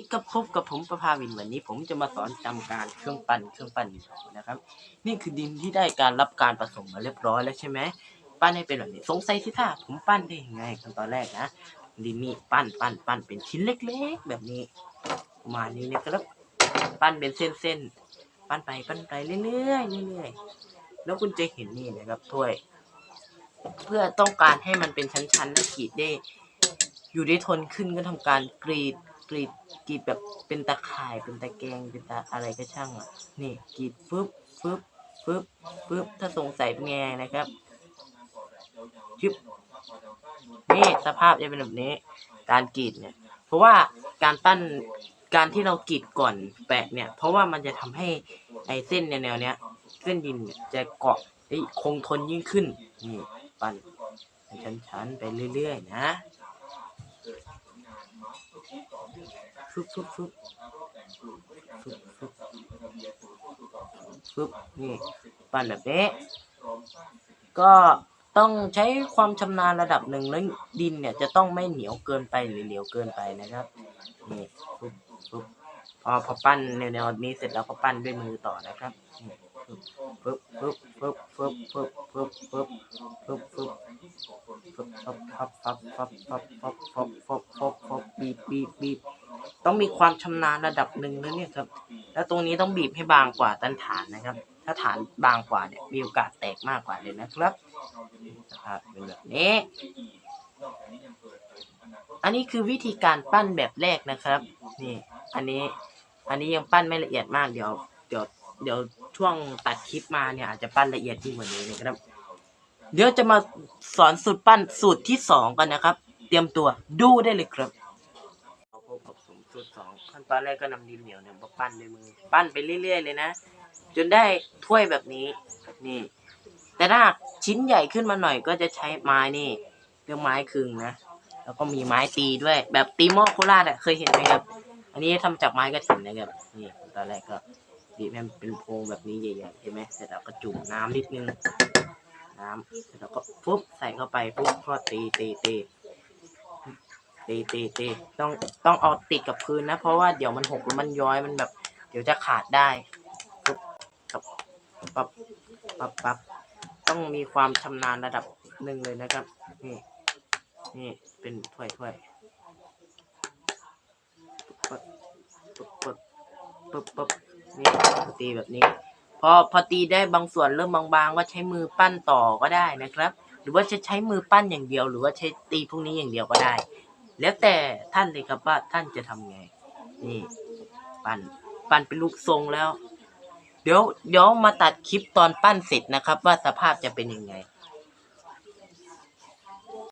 อีกกับพบกับผมประภาวินวันนี้ ผมจะมาสอนจำการเครื่องปั้นเครื่องปั้นดินเผานะครับ นี่คือดินที่ได้การรับการผสมมาเรียบร้อยแล้วใช่ไหมปั้นให้เป็นแบบนี้สงสัยสิท่าผมปั้นได้ยังไงขั้นตอนแรกนะดินนี่ปั้นปั้นปั้นเป็นชิ้นเล็ก ๆ แบบนี้ประมาณนี้นะครับปั้นเป็นเส้นๆปั้นไปปั้นไปเรื่อยๆเรื่อยๆแล้วคุณจะเห็นนี่นะครับถ้วย เพื่อต้องการให้มันเป็นชั้นๆและขีดได้อยู่ได้ทนขึ้นก็ทำการกรีด กรีดกรีดแบบเป็นตะข่ายเป็นตะแกรงเป็นตะอะไรก็ช่างอะนี่กรีดฟึบฟึบฟึบฟึบถ้าสงสัยเป็นไงนะครับชึบนี่สภาพจะเป็นแบบนี้ การกรีดเนี่ย เพราะว่าการปั้นการที่เรากรีดก่อนแปะเนี่ย เพราะว่ามันจะทำให้ไอ้เส้นแนวเนี้ยเส้นดินเนี่ยจะเกาะคงทนยิ่งขึ้นนี่ปั้นชั้นๆไปเรื่อย ๆ นะ ฟึบฟึบฟึบฟึบฟึบฟึบนี่ปั้นแบบนี้ ก็ต้องใช้ความชำนาญระดับหนึ่งแล้วดินเนี่ยจะต้องไม่เหนียวเกินไปหรือเหลวเกินไปนะครับนี่ฟึบฟึบพอพอปั้นแนวๆนี้เสร็จแล้วก็ปั้นด้วยมือต่อนะครับนี่ฟึบฟึบฟึบฟึบฟึบฟึบฟึบฟึบฟึบฟึบฟึบฟับฟับฟับฟับฟับฟับฟับฟับฟับบีบบีบบีบ ต้องมีความชำนาญระดับหนึ่งนะเนี่ยครับ แล้วตรงนี้ต้องบีบให้บางกว่าต้นฐานนะครับ ถ้าฐานบางกว่าเนี่ยมีโอกาสแตกมากกว่าเลยนะครับสภาพเป็นแบบนี้ อันนี้คือวิธีการปั้นแบบแรกนะครับ นี่ อันนี้ อันนี้ยังปั้นไม่ละเอียดมาก เดี๋ยว เดี๋ยว เดี๋ยวช่วงตัดคลิปมาเนี่ยอาจจะปั้นละเอียดยิ่กว่านี้นะครับ เดี๋ยวจะมาสอนสูตรปั้นสูตรที่สองกันนะครับ เตรียมตัวดูได้เลยครับเอาพบกับผม สูตรสองขั้นตอนแรกก็นำดินเหนียวเนี่ยมาปั้นด้วยมือปั้นไปเรื่อย ๆ เลยนะ จนได้ถ้วยแบบนี้นี่ แต่ถ้าชิ้นใหญ่ขึ้นมาหน่อยก็จะใช้ไม้นี่เรื่องไม้คึงนะแล้วก็มีไม้ตีด้วย แบบตีหม้อโคราชอะเคยเห็นไหมครับ อันนี้ทำจากไม้กระถิ่นนะครับนี่ตอนแรกก็บีบให้มันเป็นโพรงแบบนี้ใหญ่ๆใช่ไหมเสร็จแล้วก็จุ่มน้ำนิดนึง น้ำเสร็จแล้วก็ปุ๊บใส่เข้าไปปุ๊บก็ตีตีตี ตีตีตีต้องต้องเอาติดกับพื้นนะ เพราะว่าเดี๋ยวมันหกหรือมันย้อยมันแบบ เดี๋ยวจะขาดได้ปุ๊บกับปับปับปับต้องมีความชำนาญระดับหนึ่งเลยนะครับ นี่ นี่เป็นถ้วยถ้วยปึ๊บปึ๊บปึ๊บปึ๊บปึ๊บนี่ตีแบบนี้ พอพอตีได้บางส่วนเริ่มบางๆ ก็ใช้มือปั้นต่อก็ได้นะครับ หรือว่าจะใช้มือปั้นอย่างเดียว หรือว่าใช้ตีพวกนี้อย่างเดียวก็ได้ แล้วแต่ท่านเลยครับว่าท่านจะทำไง นี่ ปั้นปั้นเป็นลูกทรงแล้ว เดี๋ยวเดี๋ยวมาตัดคลิปตอนปั้นเสร็จนะครับ ว่าสภาพจะเป็นยังไง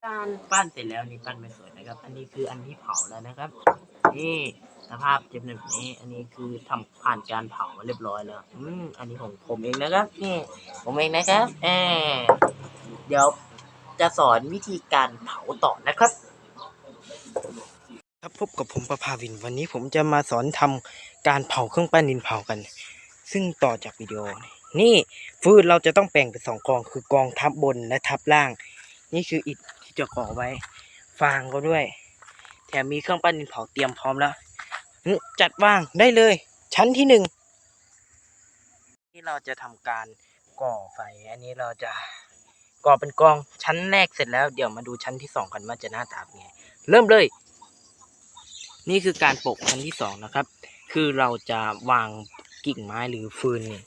การปั้นเสร็จแล้วนี่ปั้นไม่สวยนะครับ อันนี้คืออันที่เผาแล้วนะครับ นี่สภาพจะเป็นแบบนี้ อันนี้คือทำผ่านการเผามาเรียบร้อยแล้วอืมอันนี้ของผมเองนะครับนี่ผมเองนะครับแอบเดี๋ยวจะสอนวิธีการเผาต่อนะครับ พบกับผมประภาวิน วันนี้ผมจะมาสอนทำการเผาเครื่องปั้นดินเผากัน ซึ่งต่อจากวิดีโอ นี่ฟืนเราจะต้องแบ่งเป็นสองกองคือกองทับบนและทับล่าง นี่คืออิฐที่จะก่อไว้ ฟางก็ด้วย แถมมีเครื่องปั้นดินเผาเตรียมพร้อมแล้ว จัดวางได้เลย ชั้นที่หนึ่งนี่เราจะทำการก่อไฟ อันนี้เราจะก่อเป็นกองชั้นแรกเสร็จแล้วเดี๋ยวมาดูชั้นที่สองกันว่าจะหน้าตาเป็นไง เริ่มเลย นี่คือการปกชั้นที่สองนะครับ คือเราจะวางกิ่งไม้หรือฟืนเนี่ย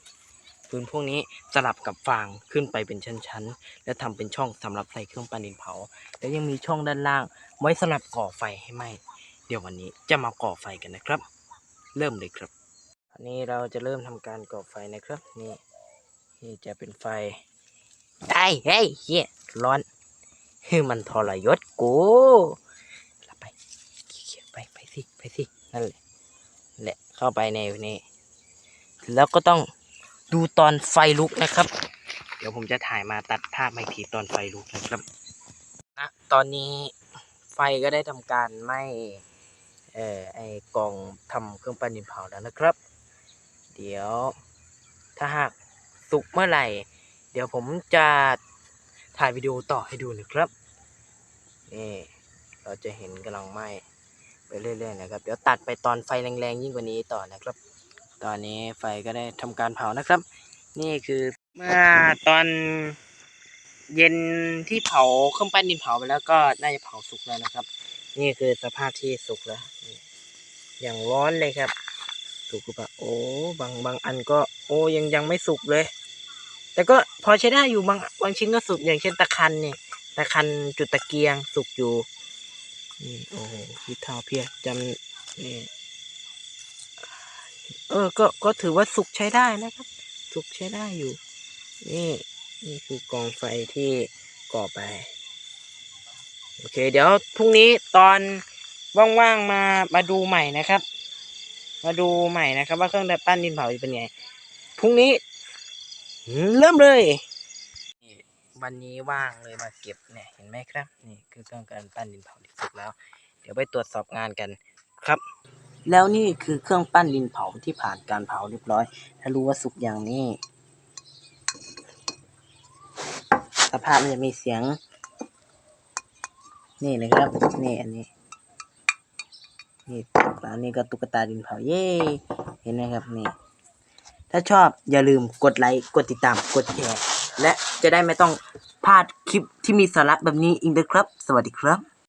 ฟืนพวกนี้สลับกับฟางขึ้นไปเป็นชั้นๆ แล้วทำเป็นช่องสำหรับใส่เครื่องปั้นดินเผา แล้วยังมีช่องด้านล่าง ไว้สำหรับก่อไฟให้ไหมเดี๋ยววันนี้จะมาก่อไฟกันนะครับ เริ่มเลยครับ อันนี้เราจะเริ่มทำการก่อไฟนะครับ นี่นี่จะเป็นไฟไอ้เฮ้ยเฮียร้อนฮือมันทรยศกูละไปเขียไปไป สิไปสินั่นแหละแหละเข้าไปในนี้ แล้วก็ต้องดูตอนไฟลุกนะครับ เดี๋ยวผมจะถ่ายมาตัดภาพมาอีกทีตอนไฟลุกนะครับนะตอนนี้ไฟก็ได้ทำการไหม้เอ่อไอกองทำเครื่องปั้นดินเผาแล้วนะครับ เดี๋ยวถ้าหากสุกเมื่อไหร่ เดี๋ยวผมจะถ่ายวิดีโอต่อให้ดูนะครับนี่เราจะเห็นกำลังไหม้ ไปเรื่อยๆนะครับ เดี๋ยวตัดไปตอนไฟแรงๆยิ่งกว่านี้ต่อนะครับ ตอนนี้ไฟก็ได้ทำการเผานะครับ นี่คือเมื่อตอนเย็นที่เผาเครื่องปั้นดินเผาไปแล้วก็น่าจะเผาสุกแล้วนะครับ นี่คือสภาพที่สุกแล้วอย่างร้อนเลยครับ สุกหรือเปล่าโอ้บางบางอันก็ โอ้ยังยังไม่สุกเลย แต่ก็พอใช้ได้อยู่บางบางชิ้นก็สุกอย่างเช่นตะคันเนี่ยตะคันจุดตะเกียงสุกอยู่ โอ้โหพี่เท้าเพียจำนี่เออ ก็ก็ถือว่าสุกใช้ได้นะครับ สุกใช้ได้อยู่ นี่นี่คือกองไฟที่ก่อไป โอเค เดี๋ยวพรุ่งนี้ตอนว่างๆมามาดูใหม่นะครับ มาดูใหม่นะครับ ว่าเครื่องปั้นดินเผาจะเป็นไงพรุ่งนี้ เริ่มเลย วันนี้ว่างเลยมาเก็บเนี่ยเห็นไหมครับ นี่คือเครื่องการปั้นดินเผาที่สุกแล้ว เดี๋ยวไปตรวจสอบงานกันครับ แล้วนี่คือเครื่องปั้นดินเผาที่ผ่านการเผาเรียบร้อย ถ้ารู้ว่าสุกอย่างนี้ สภาพมันจะมีเสียง นี่นะครับนี่อันนี้นี่อันนี้ก็ตุ๊กตาดินเผาเย้เห็นไหมครับนี่ถ้าชอบอย่าลืมกดไลค์กดติดตามกดแชร์ และจะได้ไม่ต้องพลาดคลิปที่มีสาระแบบนี้อีกนะครับ สวัสดีครับ